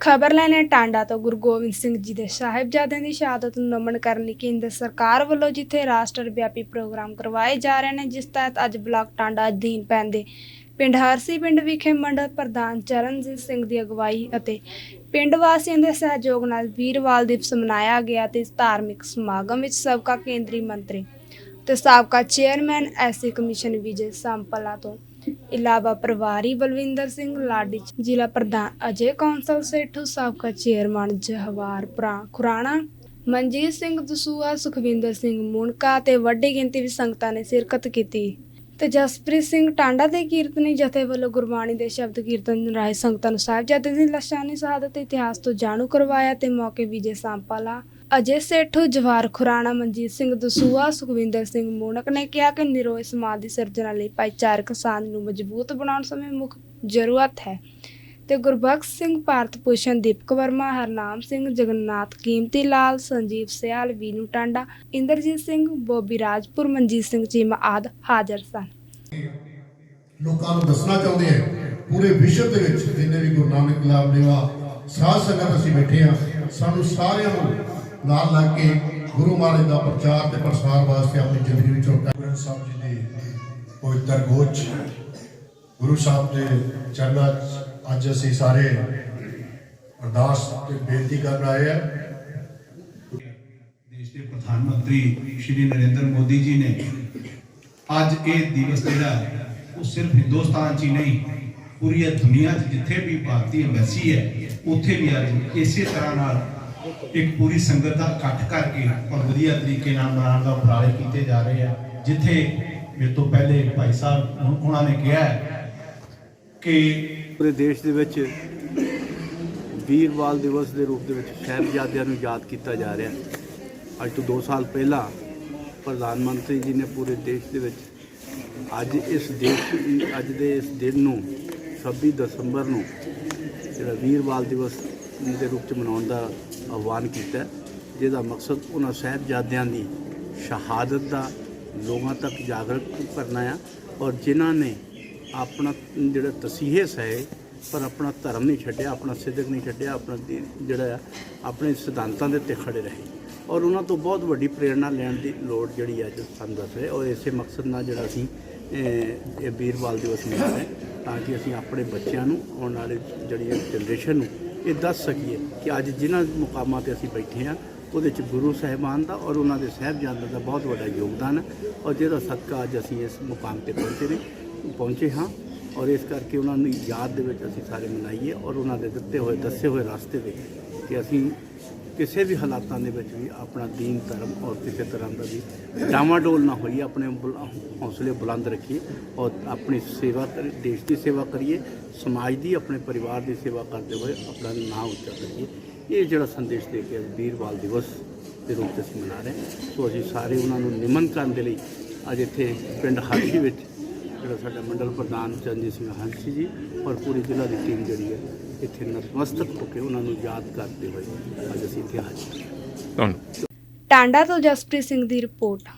ਖਬਰ ਲੈਣੇ ਟਾਂਡਾ ਤੋਂ, ਗੁਰੂ ਗੋਬਿੰਦ ਸਿੰਘ ਜੀ ਦੇ ਸਾਹਿਬਜ਼ਾਦਿਆਂ ਦੀ ਸ਼ਹਾਦਤ ਨੂੰ ਨਮਨ ਕਰਨ ਲਈ ਕੇਂਦਰ ਸਰਕਾਰ ਵੱਲੋਂ ਜਿੱਥੇ ਰਾਸ਼ਟਰ ਵਿਆਪੀ ਪ੍ਰੋਗਰਾਮ ਕਰਵਾਏ ਜਾ ਰਹੇ ਨੇ, ਜਿਸ ਤਹਿਤ ਅੱਜ ਬਲਾਕ ਟਾਂਡਾ ਅਧੀਨ ਪੈਂਦੇ ਪਿੰਡ ਹਰਸੀ ਪਿੰਡ ਵਿਖੇ ਮੰਡਲ ਪ੍ਰਧਾਨ ਚਰਨਜੀਤ ਸਿੰਘ ਦੀ ਅਗਵਾਈ ਅਤੇ ਪਿੰਡ ਵਾਸੀਆਂ ਦੇ ਸਹਿਯੋਗ ਨਾਲ ਵੀਰਵਾਲ ਦਿਵਸ ਮਨਾਇਆ ਗਿਆ ਤੇ ਇਸ ਧਾਰਮਿਕ ਸਮਾਗਮ ਵਿੱਚ ਸਾਬਕਾ ਕੇਂਦਰੀ ਮੰਤਰੀ ਤੇ ਸਾਬਕਾ chairman SC commission Vijay Sampla ਤੋਂ ਇਲਾਵਾ ਪਰਿਵਾਰੀ ਬਲਵਿੰਦਰ ਸਿੰਘ ਲਾਡੀ, ਜ਼ਿਲ੍ਹਾ ਪ੍ਰਧਾਨ ਅਜੇ ਕੌਂਸਲ ਸੇਠੂ ਸਾਬਕਾ ਚੇਅਰਮੈਨ ਜਹਵਾਰ ਖੁਰਾਣਾ, ਮਨਜੀਤ ਸਿੰਘ ਦਸੂਆ, ਸੁਖਵਿੰਦਰ ਸਿੰਘ ਮੁਨਕਾ ਤੇ ਵੱਡੀ ਗਿਣਤੀ ਵਿੱਚ ਸੰਗਤਾਂ ਨੇ ਸ਼ਿਰਕਤ ਕੀਤੀ। ਤੇ ਜਸਪ੍ਰੀਤ ਸਿੰਘ ਟਾਂਡਾ ਦੇ ਕੀਰਤਨੀ ਜਥੇ ਵੱਲੋਂ ਗੁਰਬਾਣੀ ਦੇ ਸ਼ਬਦ ਕੀਰਤਨ ਰਾਏ ਸੰਗਤਾਂ ਨੂੰ ਸਾਹਿਬਜ਼ਾਦੇ ਦੀ ਲਸ਼ਾਨੀ ਸ਼ਹਾਦਤ ਇਤਿਹਾਸ ਤੋਂ ਜਾਣੂ ਕਰਵਾਇਆ ਤੇ ਮੌਕੇ ਵਿਜੇ ਸੰਪਾਲਾ ਅਜੇ ਸੇਠੂ ਜਵਾਰ ਖੁਰਾਣਾ, ਮਨਜੀਤ ਸਿੰਘ ਦਸੂਆ, ਸੁਖਵਿੰਦਰ ਸਿੰਘ ਮੋਨਕ ਨੇ ਕਿਹਾ ਕਿ ਨਿਰੋਏ ਸਮਾਜ ਦੀ ਸਿਰਜਣਾ ਲਈ ਭਾਈਚਾਰਕ ਸਾਂਝ ਨੂੰ ਮਜ਼ਬੂਤ ਬਣਾਉਣ ਸਮੇਂ ਮੁੱਖ ਜ਼ਰੂਰਤ ਹੈ। ਤੇ ਗੁਰਬਖਸ਼ ਸਿੰਘ ਭਾਰਤ ਭੂਸ਼ਣ, ਦੀਪਕ ਵਰਮਾ, ਹਰਨਾਮ ਸਿੰਘ, ਜਗਨਨਾਥ ਕੀਮਤੀ ਲਾਲ, ਸੰਜੀਵ ਸਿਆਲ, ਵੀਨੂ ਟਾਂਡਾ, ਇੰਦਰਜੀਤ ਸਿੰਘ, ਬੋਬੀ ਰਾਜਪੁਰ, ਮਨਜੀਤ ਸਿੰਘ ਚੀਮਾ ਆਦ ਹਾਜ਼ਰ ਸਨ। ਲੋਕਾਂ ਨੂੰ ਦੱਸਣਾ ਚਾਹੁੰਦੇ ਆ ਪੂਰੇ ਵਿਸ਼ਵ ਦੇ ਵਿੱਚ ਜਿੰਨੇ ਵੀ ਗੁਰੂ ਨਾਨਕ ਲਾਭ ਦੇਵਾ ਸਾਧ ਸੰਗਤ ਅਸੀਂ ਬੈਠੇ ਆ ਸਾਨੂੰ ਸਾਰਿਆਂ ਨੂੰ ਨਾਲ ਲੱਗ ਕੇ ਗੁਰੂ ਮਹਾਰਾਜ ਦਾ ਪ੍ਰਚਾਰ ਤੇ ਪ੍ਰਸਾਰ ਵਾਸਤੇ ਆਪਣੀ ਜ਼ਿੰਦਗੀ ਵਿੱਚ ਗੁਰੂ ਸਾਹਿਬ ਜੀ ਦੀ ਪਵਿੱਤਰ ਗੋਚ ਗੁਰੂ ਸਾਹਿਬ ਦੇ ਚਰਨਾਂ 'ਚ ਅੱਜ ਅਸੀਂ ਸਾਰੇ ਅਰਦਾਸ ਤੇ ਬੇਨਤੀ ਕਰਨ ਆਏ ਆ ਦੇਸ਼ ਦੇ ਪ੍ਰਧਾਨ ਮੰਤਰੀ ਸ਼੍ਰੀ ਨਰਿੰਦਰ ਮੋਦੀ ਜੀ ਨੇ ਅੱਜ ਇਹ ਦਿਵਸ ਜਿਹੜਾ ਹੈ, ਉਹ ਸਿਰਫ ਹਿੰਦੁਸਤਾਨ 'ਚ ਹੀ ਨਹੀਂ ਪੂਰੀ ਦੁਨੀਆ 'ਚ ਜਿੱਥੇ ਵੀ ਭਾਰਤੀ ਐਮਬੈਸੀ ਹੈ ਉੱਥੇ ਵੀ ਅੱਜ ਇਸੇ ਤਰ੍ਹਾਂ ਨਾਲ ਇੱਕ ਪੂਰੀ ਸੰਗਤ ਦਾ ਇਕੱਠ ਕਰਕੇ ਔਰ ਵਧੀਆ ਤਰੀਕੇ ਨਾਲ ਮਨਾਉਣ ਦਾ ਉਪਰਾਲੇ ਕੀਤੇ ਜਾ ਰਹੇ ਆ, ਜਿੱਥੇ ਮੇਰੇ ਤੋਂ ਪਹਿਲੇ ਭਾਈ ਸਾਹਿਬ ਉਹਨਾਂ ਨੇ ਕਿਹਾ ਕਿ ਪੂਰੇ ਦੇਸ਼ ਦੇ ਵਿੱਚ ਵੀਰਵਾਲ ਦਿਵਸ ਦੇ ਰੂਪ ਦੇ ਵਿੱਚ ਸਾਹਿਬਜ਼ਾਦਿਆਂ ਨੂੰ ਯਾਦ ਕੀਤਾ ਜਾ ਰਿਹਾ ਅੱਜ ਤੋਂ 2 ਸਾਲ ਪਹਿਲਾਂ ਪ੍ਰਧਾਨ ਮੰਤਰੀ ਜੀ ਨੇ ਪੂਰੇ ਦੇਸ਼ ਦੇ ਵਿੱਚ ਅੱਜ ਇਸ ਦੇਸ਼ ਅੱਜ ਦੇ ਇਸ ਦਿਨ ਨੂੰ 26 ਦਸੰਬਰ ਨੂੰ ਜਿਹੜਾ ਵੀਰਵਾਲ ਦਿਵਸ ਦੇ ਰੂਪ ਚ ਮਨਾਉਣ ਦਾ ਆਹਵਾਨ ਕੀਤਾ। ਜਿਹਦਾ ਮਕਸਦ ਉਹਨਾਂ ਸਾਹਿਬਜ਼ਾਦਿਆਂ ਦੀ ਸ਼ਹਾਦਤ ਦਾ ਲੋਕਾਂ ਤੱਕ ਜਾਗਰੂਕ ਕਰਨਾ ਆ ਔਰ ਜਿਨ੍ਹਾਂ ਨੇ ਆਪਣਾ ਜਿਹੜਾ ਤਸੀਹੇ ਸਹਿ ਪਰ ਆਪਣਾ ਧਰਮ ਨਹੀਂ ਛੱਡਿਆ, ਆਪਣਾ ਸਿੱਧਕ ਨਹੀਂ ਛੱਡਿਆ, ਆਪਣਾ ਜਿਹੜਾ ਆ, ਆਪਣੇ ਸਿਧਾਂਤਾਂ ਦੇ ਉੱਤੇ ਖੜੇ ਰਹੇ। ਔਰ ਉਹਨਾਂ ਤੋਂ ਬਹੁਤ ਵੱਡੀ ਪ੍ਰੇਰਣਾ ਲੈਣ ਦੀ ਲੋੜ ਜਿਹੜੀ ਅੱਜ ਸਾਨੂੰ ਦੱਸ ਰਹੇ। ਔਰ ਇਸੇ ਮਕਸਦ ਨਾਲ ਜਿਹੜਾ ਅਸੀਂ ਇਹ ਇਹ ਵੀਰਵਾਲ ਦਿਵਸ ਮਨਾ ਰਹੇ ਤਾਂ ਕਿ ਅਸੀਂ ਆਪਣੇ ਬੱਚਿਆਂ ਨੂੰ ਆਉਣ ਵਾਲੇ ਜਿਹੜੀ ਜਨਰੇਸ਼ਨ ਨੂੰ ਇਹ ਦੱਸ ਸਕੀਏ ਕਿ ਅੱਜ ਜਿਨ੍ਹਾਂ ਮੁਕਾਮਾਂ ਤੇ ਅਸੀਂ ਬੈਠੇ ਹਾਂ, ਉਹਦੇ ਚ ਗੁਰੂ ਸਾਹਿਬਾਨ ਦਾ ਔਰ ਉਹਨਾਂ ਦੇ ਸਾਹਿਬਜ਼ਾਦਿਆਂ ਦਾ ਬਹੁਤ ਵੱਡਾ ਯੋਗਦਾਨ ਹੈ ਔਰ ਜਿਹਦਾ ਸਦਕਾ ਅੱਜ ਅਸੀਂ ਇਸ ਮੁਕਾਮ ਤੇ ਪਹੁੰਚੇ ਨੇ, ਪਹੁੰਚੇ ਹਾਂ ਔਰ ਇਸ ਕਰਕੇ ਉਹਨਾਂ ਨੂੰ ਯਾਦ ਦੇ ਵਿੱਚ ਅਸੀਂ ਸਾਰੇ ਮਨਾਈਏ ਔਰ ਉਹਨਾਂ ਦੇ ਦਿੱਤੇ ਹੋਏ, ਦੱਸੇ ਹੋਏ ਰਸਤੇ ਦੇ ਕਿ ਅਸੀਂ ਕਿਸੇ ਵੀ ਹਾਲਾਤਾਂ ਦੇ ਵਿੱਚ ਵੀ ਆਪਣਾ ਦੀਨ, ਧਰਮ ਔਰ ਕਿਸੇ ਤਰ੍ਹਾਂ ਦਾ ਵੀ ਡਾਵਾਡੋਲ ਨਾ ਹੋਈਏ, ਆਪਣੇ ਬੁਲ- ਹੌਸਲੇ ਬੁਲੰਦ ਰੱਖੀਏ ਔਰ ਆਪਣੀ ਸੇਵਾ ਕਰ, ਦੇਸ਼ ਦੀ ਸੇਵਾ ਕਰੀਏ, ਸਮਾਜ ਦੀ, ਆਪਣੇ ਪਰਿਵਾਰ ਦੀ ਸੇਵਾ ਕਰਦੇ ਹੋਏ ਆਪਣਾ ਨਾਂ ਉੱਚਾ ਕਰੀਏ ਇਹ ਜਿਹੜਾ ਸੰਦੇਸ਼ ਦੇ ਕੇ ਅੱਜ ਵੀਰਵਾਲ ਦਿਵਸ ਦੇ ਰੂਪ ਵਿੱਚ ਅਸੀਂ ਮਨਾ ਰਹੇ ਹਾਂ। ਸੋ ਅਸੀਂ ਸਾਰੇ ਉਹਨਾਂ ਨੂੰ ਨਿਮਨ ਕਰਨ ਦੇ ਲਈ ਅੱਜ ਇੱਥੇ ਪਿੰਡ ਹਾਸ਼ੀ ਵਿੱਚ ਜਿਹੜਾ ਸਾਡਾ ਮੰਡਲ ਪ੍ਰਧਾਨ ਚਰਨਜੀਤ ਸਿੰਘ ਹੰਸੀ ਜੀ ਔਰ ਪੂਰੀ ਜ਼ਿਲ੍ਹਾ ਦੀ ਟੀਮ ਜਿਹੜੀ ਹੈ ਇੱਥੇ ਨਤਮਸਤਕ ਹੋ ਕੇ ਉਹਨਾਂ ਨੂੰ ਯਾਦ ਕਰਦੇ ਹੋਏ ਅੱਜ ਅਸੀਂ ਇੱਥੇ ਹਾਜ਼ਰ ਹਾਂ। ਟਾਂਡਾ ਤੋਂ ਜਸਪ੍ਰੀਤ ਸਿੰਘ ਦੀ ਰਿਪੋਰਟ।